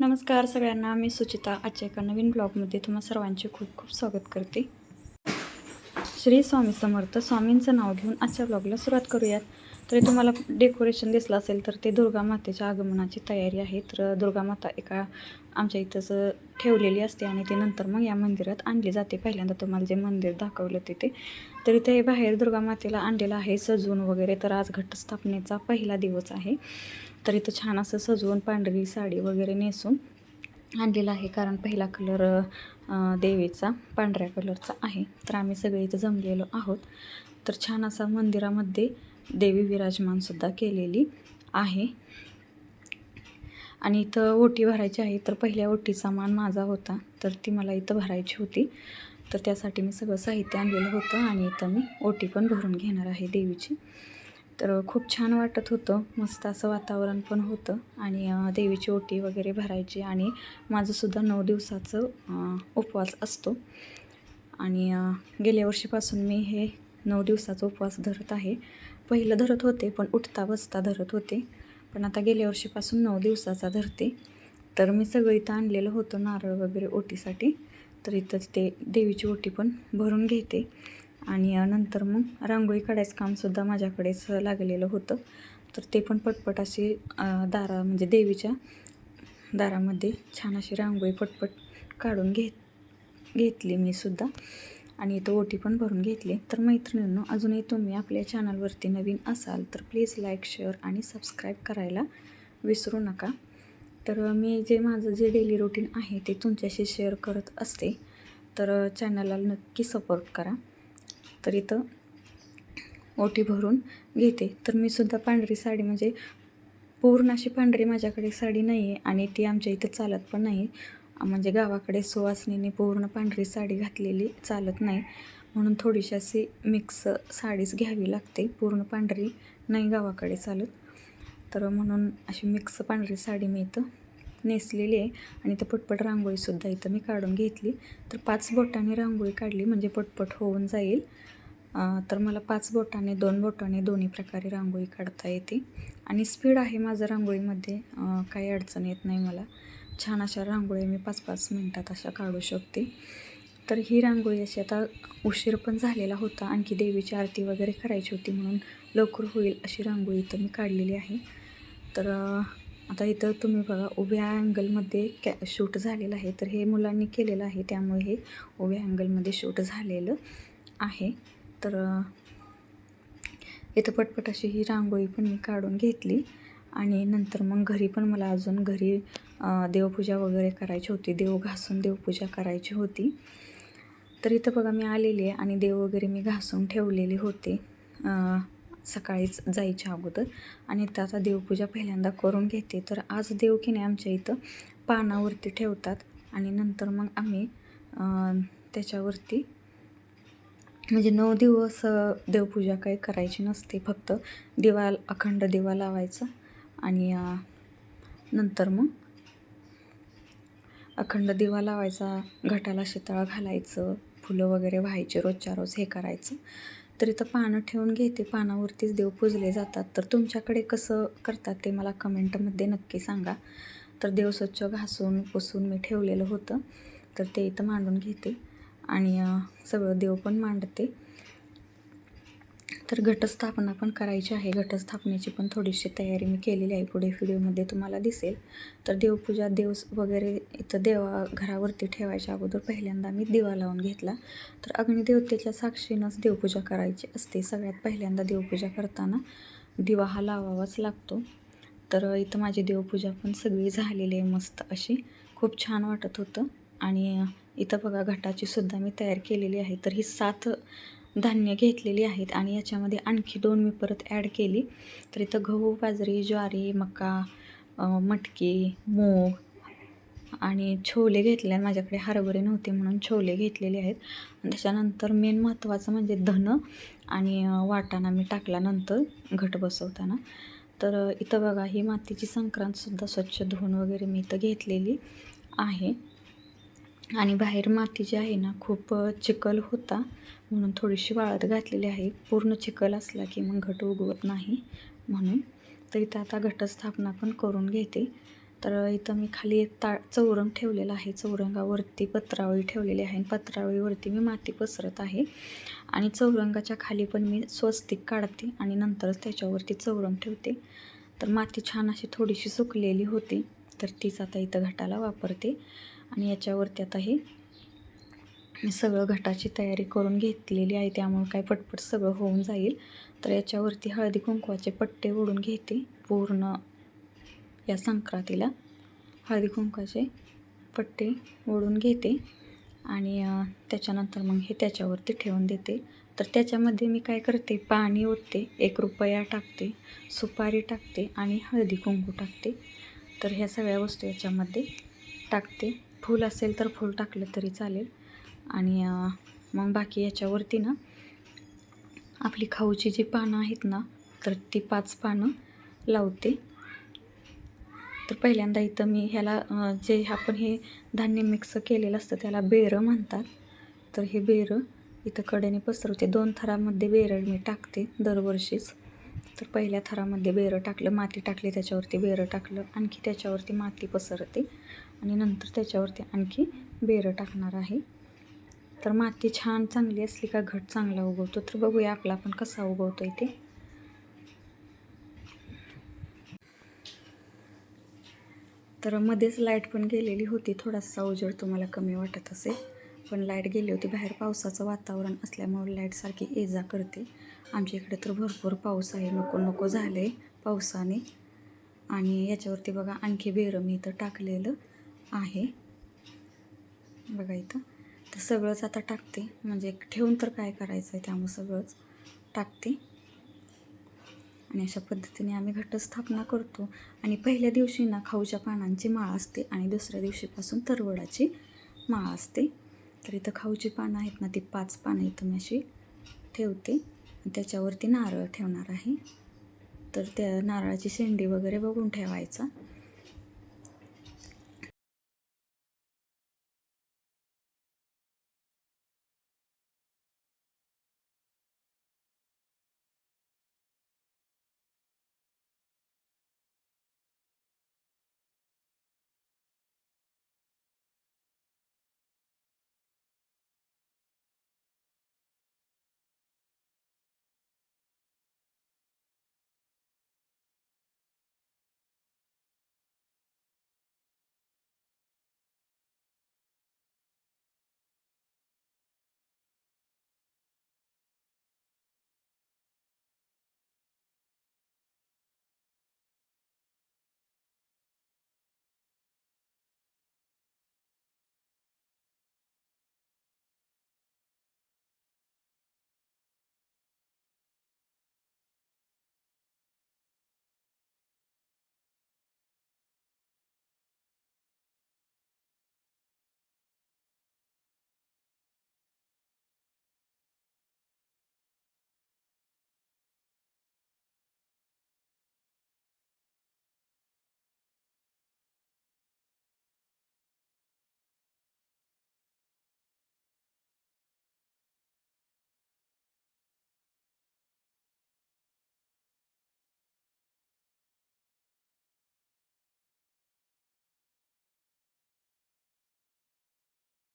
नमस्कार सगळ्यांना मी सुचिता आजच्या एका नवीन ब्लॉगमध्ये तुम्हा सर्वांचे खूप खूप स्वागत करते. श्री स्वामी समर्थ स्वामींचं नाव घेऊन आजच्या ब्लॉगला सुरुवात करूयात. तरी तुम्हाला डेकोरेशन दिसलं असेल तर ते दुर्गा मातेच्या आगमनाची तयारी आहे. तर दुर्गा माता एका आमच्या इथंच ठेवलेली असते आणि ते नंतर मग या मंदिरात आणली जाते. पहिल्यांदा तुम्हाला जे मंदिर दाखवलं तिथे तरी ते बाहेर दुर्गा मातेला आणलेलं आहे सजवून वगैरे. तर आज घटस्थापनेचा पहिला दिवस आहे. तर इथं छान असं सजवून पांढरी साडी वगैरे नेसून आणलेला आहे. कारण पहिला कलर देवीचा पांढऱ्या कलरचा आहे. तर आम्ही सगळे इथं जमलेलो आहोत. तर छान असा मंदिरामध्ये देवी विराजमानसुद्धा केलेली आहे. आणि इथं ओटी भरायची आहे. तर पहिल्या ओटीचा मान माझा होता. तर ती मला इथं भरायची होती. तर त्यासाठी मी सगळं साहित्य आणलेलं होतं आणि इथं मी ओटी पण भरून घेणार आहे देवीची. तर खूप छान वाटत होतं. मस्त असं वातावरण पण होतं. आणि देवीची ओटी वगैरे भरायची आणि माझंसुद्धा नऊ दिवसाचं उपवास असतो. आणि गेल्या वर्षीपासून मी हे नऊ दिवसाचा उपवास धरत आहे. पहिलं धरत होते पण उठता बसता धरत होते. पण आता गेल्या वर्षीपासून नऊ दिवसाचा धरते. तर मी सगळं इथं आणलेलं होतं नारळ वगैरे ओटीसाठी. तर इथंच ते देवीची ओटी पण भरून घेते. आणि नंतर मग रांगोळी काढायचं कामसुद्धा माझ्याकडेच लागलेलं होतं. तर ते पण पटपट अशी दारा म्हणजे देवीच्या दारामध्ये छान अशी रांगोळी पटपट काढून घेत घेतली मी सुद्धा. आणि इथं ओटी पण भरून घेतली. तर मैत्रिणींनो अजूनही तुम्ही आपल्या चॅनलवरती नवीन असाल तर प्लीज लाईक शेअर आणि सबस्क्राईब करायला विसरू नका. तर मी जे माझं जे डेली रुटीन आहे ते तुमच्याशी शेअर करत असते. तर चॅनलला नक्की सपोर्ट करा. तर इथं ओटी भरून घेते. तर मी सुद्धा पांढरी साडी म्हणजे पूर्ण अशी पांढरी माझ्याकडे साडी नाही आहे आणि ती आमच्या इथं चालत पण नाही. म्हणजे गावाकडे सुवासनीने पूर्ण पांढरी साडी घातलेली चालत नाही. म्हणून थोडीशी अशी मिक्स साडीच घ्यावी लागते. पूर्ण पांढरी नाही गावाकडे चालत. तर म्हणून अशी मिक्स पांढरी साडी मी इथं नेसलेली आहे. आणि तर पटपट रांगोळीसुद्धा इथं मी काढून घेतली. तर पाच बोटाने रांगोळी काढली म्हणजे पटपट होऊन जाईल. तर मला पाच बोटाने दोन बोटाने दोन्ही प्रकारे रांगोळी काढता येते. आणि स्पीड आहे माझं रांगोळीमध्ये काही अडचण येत नाही मला. छान अशा रांगोळी मी पाच पाच मिनटात अशा काढू शकते. तर ही रांगोळी अशी आता उशीर पण झालेला होता. आणखी देवीची आरती वगैरे करायची होती म्हणून लवकर होईल अशी रांगोळी इथं मी काढलेली आहे. तर आता इथं तुम्ही बघा उभ्या अँगलमध्ये कॅ शूट झालेलं आहे. तर हे मुलांनी केलेलं आहे. त्यामुळे हे उभ्या अँगलमध्ये शूट झालेलं आहे. तर इथं पटपट अशी ही रांगोळी पण मी काढून घेतली. आणि नंतर मग घरी पण मला अजून घरी देवपूजा वगैरे करायची होती. देव घासून देवपूजा करायची होती. तर इथं बघा मी आलेली आहे आणि देव वगैरे मी घासून ठेवलेले होते. सकाळीच जायच्या अगोदर. आणि त्याचा आता देवपूजा पहिल्यांदा करून घेते. तर आज देव की नाही आमच्या इथं पानावरती ठेवतात. आणि नंतर मग आम्ही त्याच्यावरती म्हणजे नऊ दिवस देवपूजा काही करायची नसते. फक्त दिवा अखंड दिवा लावायचा. आणि नंतर मग अखंड दिवा लावायचा. घटाला शितळा घालायचं. फुलं वगैरे व्हायचे रोजच्या रोज हे करायचं. तर इथं पानं ठेवून घेते. पानावरतीच देव पूजले जातात. तर तुमच्याकडे कसं करतात ते मला कमेंटमध्ये नक्की सांगा. तर देव स्वच्छ घासून पुसून मी ठेवलेलं होतं. तर ते इथं मांडून घेते. आणि सगळं देव पण मांडते. तर घटस्थापना पण करायची आहे. घटस्थापनेची पण थोडीशी तयारी मी केलेली आहे. पुढे व्हिडिओमध्ये तुम्हाला दिसेल. तर देवपूजा देव वगैरे इथं देवा घरावरती ठेवायच्या अगोदर पहिल्यांदा मी दिवा लावून घेतला. तर अग्निदेवतेच्या साक्षीनंच देवपूजा करायची असते. सगळ्यात पहिल्यांदा देवपूजा करताना दिवा हा लावावाच लागतो. तर इथं माझी देवपूजा पण सगळी झालेली आहे. मस्त अशी खूप छान वाटत होतं. आणि इथं बघा घटाची सुद्धा मी तयार केलेली आहे. तर ही सात धान्य घेतलेली आहेत आणि याच्यामध्ये आणखी दोन मी परत ॲड केली. तर इथं गहू बाजरी ज्वारी मका मटकी मूग आणि छोले घेतले आहेत माझ्याकडे हरभरे नव्हते म्हणून छोले घेतलेले आहेत. त्याच्यानंतर मेन महत्त्वाचं म्हणजे धन आणि वाटाणा मी टाकल्यानंतर घट बसवताना. तर इथं बघा ही मातीची संक्रांतसुद्धा स्वच्छ धुवून वगैरे मी इथं घेतलेली आहे. आणि बाहेर माती जी आहे ना खूप चिखल होता. म्हणून थोडीशी वाळत घातलेली आहे. पूर्ण चिखल असला की मग घट उगवत नाही म्हणून. तर इथं आता घटस्थापना पण करून घेते. तर इथं मी खाली एक ता चौरंग ठेवलेला आहे. चौरंगावरती पत्रावळी ठेवलेली आहे. आणि पत्रावळीवरती मी माती पसरत आहे. आणि चौरंगाच्या खाली पण मी स्वस्तिक काढते आणि नंतरच त्याच्यावरती चौरंग ठेवते. तर माती छान अशी थोडीशी सुकलेली होती. तर तीच आता इथं घटाला वापरते. आणि याच्यावरती आता हे मी सगळं घटाची तयारी करून घेतलेली आहे त्यामुळे काय पटपट सगळं होऊन जाईल. तर याच्यावरती हळदी कुंकवाचे पट्टे ओढून घेते पूर्ण या संक्रांतीला. हळदी कुंकवाचे पट्टे ओढून घेते आणि त्याच्यानंतर मग हे त्याच्यावरती ठेवून देते. तर त्याच्यामध्ये मी काय करते पाणी ओतते एक रुपया टाकते सुपारी टाकते आणि हळदी कुंकू टाकते. तर ह्या सगळ्या वस्तू याच्यामध्ये टाकते. फूल असेल तर फूल टाकलं तरी चालेल. आणि मग बाकी याच्यावरती ना आपली खाऊची जी पानं आहेत ना तर ती पाच पानं लावते. तर पहिल्यांदा इथं मी ह्याला जे आपण हे धान्य मिक्स केलेलं असतं त्याला बेरं म्हणतात. तर हे बेरं इथं कडेने पसरवते. दोन थरामध्ये बेरं मी टाकते दरवर्षीच. तर पहिल्या थरामध्ये बेरं टाकलं माती टाकली त्याच्यावरती बेरं टाकलं आणखी त्याच्यावरती माती पसरते. आणि नंतर त्याच्यावरती आणखी बेरं टाकणार आहे. तर माती छान चांगली असली का घट चांगला उगवतो. तर बघूया आपला आपण कसा उगवतो इथे तर मध्येच लाइट पण गेलेली होती. थोडासा उजेड तुम्हाला कमी वाटत असेल. पण लाइट गेली होती. बाहेर पावसाचं वातावरण असल्यामुळे लाइट सारखी ये जा करते. आमच्या इकडे तर भरपूर पाऊस आहे. नको नको झालं आहे पावसाने. आणि याच्यावरती बघा आणखी बेरं मी इथं टाकलेलं आहे. बघा इथं. तर सगळंच आता टाकते. म्हणजे ठेवून तर काय करायचं आहे त्यामुळे सगळंच टाकते. आणि अशा पद्धतीने आम्ही घटस्थापना करतो. आणि पहिल्या दिवशी ना खाऊच्या पानांची माळ असते आणि दुसऱ्या दिवशीपासून तरवडाची माळ असते. तर इथं खाऊची पानं आहेत ना ती पाच पानं इथं मी अशी ठेवते. त्याच्यावरती नारळ ठेवणार आहे. तर त्या नारळाची शेंडी वगैरे बघून ठेवायचा.